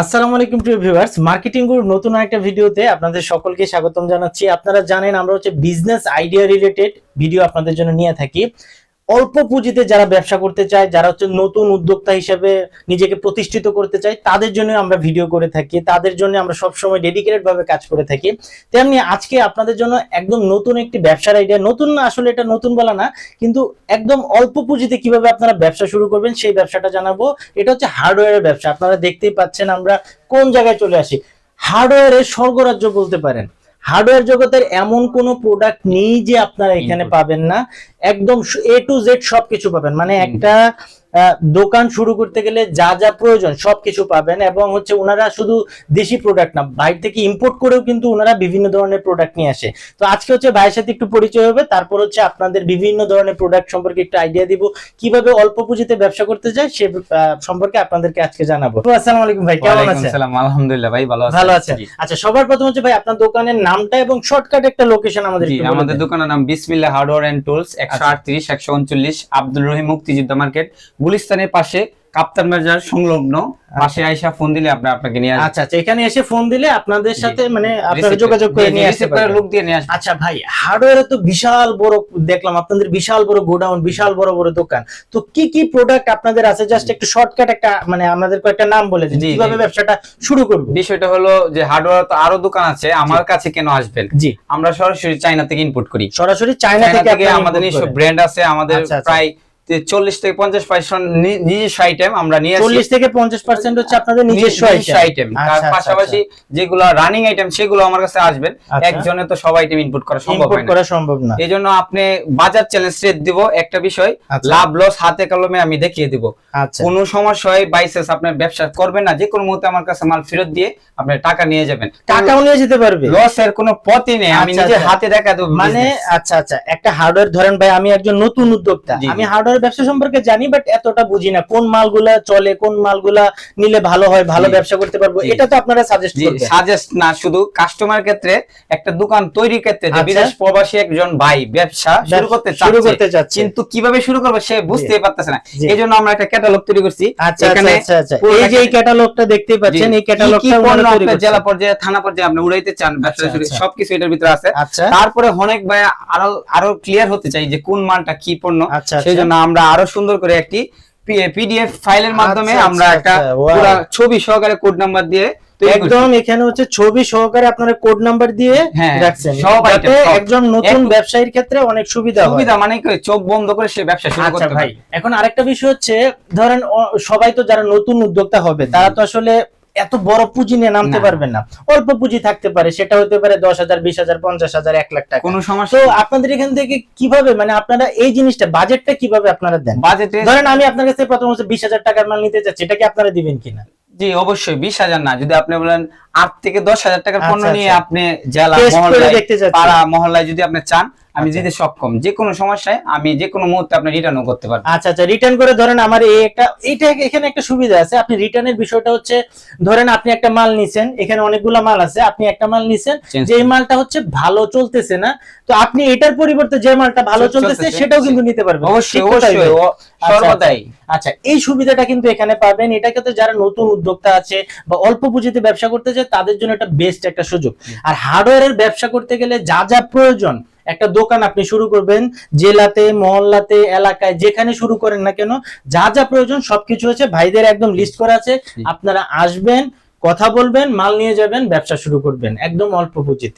আসসালামু আলাইকুম, প্রিয় ভিউয়ার্স। মার্কেটিং গুরুর নতুন একটা ভিডিওতে আপনাদের সকলকে স্বাগতম জানাচ্ছি। আপনারা জানেন, আমরা হচ্ছে বিজনেস আইডিয়া রিলেটেড ভিডিও আপনাদের জন্য নিয়ে থাকি। অল্প পুঁজিতে যারা ব্যবসা করতে চায় যারা হচ্ছে নতুন উদ্যোক্তা হিসেবে নিজেকে প্রতিষ্ঠিত করতে চায় তাদের জন্য আমরা ভিডিও করে থাকি তাদের জন্য আমরা সবসময় ডেডিকেটেড ভাবে কাজ করে থাকি। তেমনি আজকে আপনাদের জন্য একদম নতুন একটি ব্যবসার আইডিয়া নতুন না আসলে এটা নতুন বলা না কিন্তু একদম অল্প পুঁজিতে কীভাবে আপনারা ব্যবসা শুরু করবেন সেই ব্যবসাটা জানাব। এটা হচ্ছে হার্ডওয়্যারের ব্যবসা আপনারা দেখতেই পাচ্ছেন আমরা কোন জায়গায় চলে আসি। হার্ডওয়্যারের স্বর্গরাজ্য বলতে পারেন। হার্ডওয়্যার জগতের এমন কোন প্রোডাক্ট নেই যে আপনারা এখানে পাবেন না। একদম এ টু জেড সবকিছু পাবেন। মানে একটা দোকান শুরু করতে গেলে যা যা প্রয়োজন সবকিছু পাবেন এবং হচ্ছে ওনারা শুধু দেশি প্রোডাক্ট না বাইরে থেকে ইম্পোর্ট করেও কিন্তু ওনারা বিভিন্ন ধরনের প্রোডাক্ট নিয়ে আসে। তো আজকে হচ্ছে ভাইয়ের সাথে একটু পরিচয় হবে তারপর হচ্ছে আপনাদের বিভিন্ন ধরনের প্রোডাক্ট সম্পর্কে একটু আইডিয়া দিব। কীভাবে অল্প পুঁজিতে ব্যবসা করতে যায় সে সম্পর্কে আপনাদেরকে আজকে জানাব। আসসালামু আলাইকুম ভাই কেমন আছেন? আসসালাম আলহামদুলিল্লাহ ভাই ভালো আছি। ভালো আছেন। আচ্ছা সবার প্রথম হচ্ছে ভাই আপনার দোকানের নামটা এবং শর্টকাট একটা লোকেশন আমাদের জি আমাদের দোকানের নাম বিসমিল্লাহ হার্ডওয়্যার এন্ড টুলস একশো আটত্রিশ একশো উনচল্লিশ আব্দুল রহিম মুক্তিযুদ্ধ মার্কেট। গুলিস্তানের পাশে কাপ্তান বাজার সংলগ্ন। পাশে আইসা ফোন দিলে আপনি আপনাকে নিয়ে আসবে। আচ্ছা আচ্ছা এখানে এসে ফোন দিলে আপনাদের সাথে মানে আপনারা যোগাযোগ করে নিয়ে আসতে পারবেন। লোক দিয়ে নিয়ে আসবে। আচ্ছা ভাই হার্ডওয়্যারে তো বিশাল বড় দেখলাম আপনাদের বিশাল বড় গোডাউন বিশাল বড় বড় দোকান। তো কি কি প্রোডাক্ট আপনাদের আছে? জাস্ট একটু শর্টকাট একটা মানে আমাদের কয়েকটা নাম বলে দিন। কীভাবে ব্যবসাটা শুরু করব? বিষয়টা হলো যে হার্ডওয়্যার তো আরও দোকান আছে আমার কাছে কেন আসবেন? জি। আমরা সরাসরি চাইনা থেকে ইনপুট করি। সরাসরি চায়না চায়না থেকে আমাদের নিজস্ব ব্র্যান্ড আছে আমাদের আচ্ছা, আচ্ছা। প্রায় চল্লিশ থেকে পঞ্চাশ পার্সেন্ট নিজস্ব আইটেম আমরা নিয়ে চল্লিশ থেকে পঞ্চাশ পার্সেন্ট হচ্ছে আপনাদের নিজস্ব আইটেম আচ্ছা, তার আচ্ছা, পাশাপাশি যেগুলো রানিং আইটেম সেগুলো আমার কাছে আসবেন আচ্ছা। একজনে তো সব আইটেম ইনপুট করা সম্ভব করা সম্ভব না। এই জন্য আপনি বাজার চ্যালেঞ্জ রেট দিব একটা বিষয়। আচ্ছা। লাভ লস হাতে কলমে আমি দেখিয়ে দিব। আচ্ছা। কোনো সমস্যা হয় বাইসেস আপনার ব্যবসা করবেন না যে কোনো মুহূর্তে আমার কাছে মাল ফেরত দিয়ে আপনি টাকা নিয়ে যাবেন। টাকাও নিয়ে যেতে পারবে। লসের কোনো পথই নেই আমি আচ্ছা, নিজে আচ্ছা। হাতে দেখা দেবো মানে আচ্ছা আচ্ছা। একটা হার্ডওয়্যার ধরেন ভাই আমি একজন নতুন উদ্যোক্তা। আমি হার্ডওয়্যার ব্যবসা সম্পর্কে জানি বাট এতটা বুঝি না। কোন মালগুলা চলে কোন মালগুলা নিলে ভালো হয় ভালো ব্যবসা করতে পারব এটা তো আপনারা সাজেস্ট করবেন। সাজেস্ট না শুধু কাস্টমার ক্ষেত্রে একটা দোকান তৈরির ক্ষেত্রে যে আচ্ছা। বিদেশ প্রবাসী একজন ভাই ব্যবসা শুরু করতে শুরু করতে চাচ্ছে। কিন্তু কীভাবে শুরু করবে সে বুঝতেই পারতেছে না। এই জন্য আমরা একটা ক্যাটালগ তৈরি করছি। আচ্ছা এখানে আচ্ছা আচ্ছা। এই যে এই ক্যাটালগটা দেখতেই পাচ্ছেন এই ক্যাটালগটা আপনার। জেলা পর্যায়ে থানা পর্যায়ে আপনি উড়াইতে চান ব্যবসা আচ্ছা, শুরু আচ্ছা। সবকিছু এটার ভিতরে আছে। আচ্ছা। তারপরে অনেক ভাই আরও আরও ক্লিয়ার হতে চাই যে কোন মালটা কি পণ্য আচ্ছা, সেই জন্য আমরা আরও সুন্দর করে একটি পিডিএফ ফাইলের মাধ্যমে আচ্ছা, আমরা একটা আচ্ছা, ছবি সহকারে কোড নাম্বার দিয়ে। একদম এখানে হচ্ছে ছবি সহকারে আপনারা কোড নাম্বার দিয়ে হ্যাঁ, রাখছেন। যাতে একজন নতুন ব্যবসায়ীর ক্ষেত্রে অনেক সুবিধা হয়। সুবিধা মানে চোখ বন্ধ করে সে ব্যবসা শুরু আচ্ছা করতে ভাই এখন আরেকটা বিষয় হচ্ছে ধরেন সবাই তো যারা নতুন উদ্যোক্তা হবে তারা তো আসলে এত বড় পুঁজি নিয়ে নামতে পারবেন না। অল্প পুঁজি থাকতে পারে সেটা হতে পারে দশ হাজার বিশ হাজার পঞ্চাশ হাজার এক লাখ টাকা। কোনো তো সমস্যা আপনাদের এখান থেকে কীভাবে মানে আপনারা এই জিনিসটা বাজেটটা কীভাবে আপনারা দেন? বাজেটে ধরেন আমি আপনার কাছে প্রথম হচ্ছে বিশ হাজার টাকার মাল নিতে চাচ্ছি এটা কি আপনারা দিবেন কিনা? জি অবশ্যই বিশ হাজার না। যদি আপনি বলেন আট থেকে দশ হাজার টাকার পণ্য আচ্ছা, নিয়ে আচ্ছা। আপনি জেলা মহল্লায়। পাড়া মহল্লায় যদি আপনি চান আমি আচ্ছা। দিতে সক্ষম। যে কোনো সমস্যায় আমি যে কোনো মুহূর্তে আপনি রিটার্নও করতে পারবেন আচ্ছা আচ্ছা রিটার্ন করে ধরেন আমার এই একটা এইটা এখানে একটা সুবিধা আছে। আপনি রিটার্নের বিষয়টা হচ্ছে ধরেন আপনি একটা মাল নিছেন এখানে অনেকগুলো মাল আছে আপনি একটা মাল নিছেন যে মালটা হচ্ছে ভালো চলতেছে না তো আপনি এটার পরিবর্তে যে মালটা ভালো চলতেছে সেটাও কিন্তু নিতে পারবেন। অবশ্যই অবশ্যই? ও আচ্ছা, সর্বদাই। আচ্ছা এই সুবিধাটা কিন্তু এখানে পাবেন। এটাকে তো যারা নতুন উদ্যোক্তা আছে বা অল্প পুঁজিতে ব্যবসা করতে চায় তাদের জন্য এটা বেস্ট একটা সুযোগ। আর হার্ডওয়্যারের ব্যবসা করতে গেলে যা যা প্রয়োজন একটা দোকান আপনি শুরু করবেন জেলাতে মহল্লাতে এলাকায় যেখানে শুরু করেন না কেন যা যা প্রয়োজন সবকিছু আছে ভাইদের একদম লিস্ট করা আছে। আপনারা আসবেন কথা বলবেন মাল নিয়ে যাবেন ব্যবসা শুরু করবেন একদম অল্প পুঁজিতে।